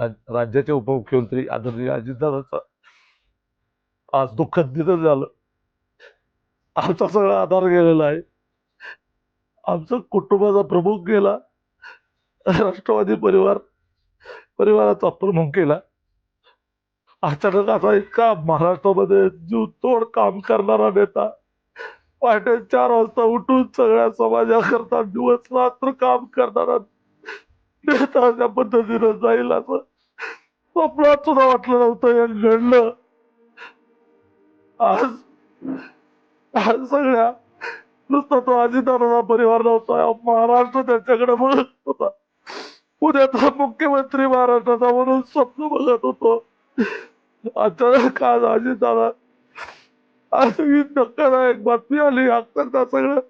राज- राज्याचे उपमुख्यमंत्री आदरणीय अजितदादांचा आज दुःखद निधन झालं. आमचा सगळा आधार गेलेला आहे. आमचा कुटुंबाचा प्रमुख गेला. राष्ट्रवादी परिवार परिवाराचा प्रमुख गेला. अचानक असा इतका महाराष्ट्रामध्ये जीव तोड काम करणारा नेता पहाटे चार वाजता उठून सगळ्या समाजाकरता दिवस रात्र काम करणारा नेता अशा पद्धतीनं जाईल असं स्वप्नात सुद्धा वाटलं नव्हतं हे घडलं. आज आज सगळ्या नुसता तो अजितदादा परिवार नव्हता महाराष्ट्र त्यांच्याकडे बघत होता. उद्याचा मुख्यमंत्री महाराष्ट्राचा म्हणून स्वप्न बघत होतो. अचानक आज अजितदादा आज ही धक्कादायक बातमी आली. अक्षरशः सगळं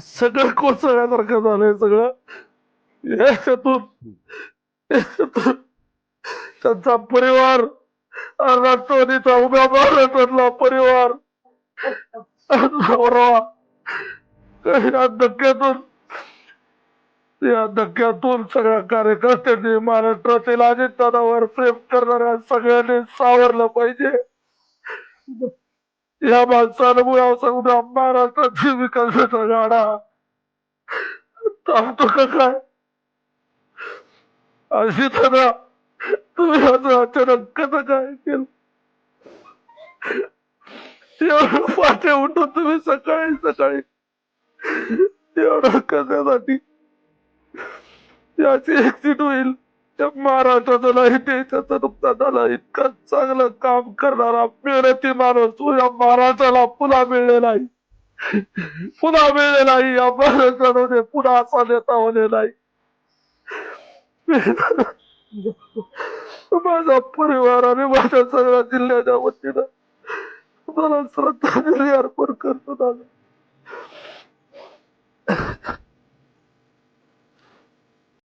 सगळं कोसळल्यासारखं झालंय सगळं. याच्यातून त्यांचा परिवार राष्ट्रवादीचा उभ्या महाराष्ट्रातला परिवार. या धक्क्यातून या धक्क्यातून सगळ्या कार्यकर्त्यांनी महाराष्ट्रातील अजितदादावर प्रेम करणाऱ्या सगळ्यांनी सावरलं पाहिजे. या माणसानं मुळा उद्या महाराष्ट्राची विकासाचा गाडा. थांबतो का अशी अजितदादा तुम्ही असं अचानक कसं काय केलं? एवढं पाठे उठून तुम्ही सकाळी सकाळी एवढं कशासाठी याची एक्सिट होईल. त्या महाराष्ट्राचं नाही देशाचं नुकसान झालं. इतकं चांगलं काम करणारा मेहनती माणूस तुझ्या या महाराष्ट्राला पुन्हा मिळले नाही. पुन्हा मिळले नाही. या महाराष्ट्रामध्ये पुन्हा असा नेता होणे नाही. माझा परिवार आणि माझ्या सगळ्या जिल्ह्याच्या वतीनं मला श्रद्धांजली अर्पण करतो दादा.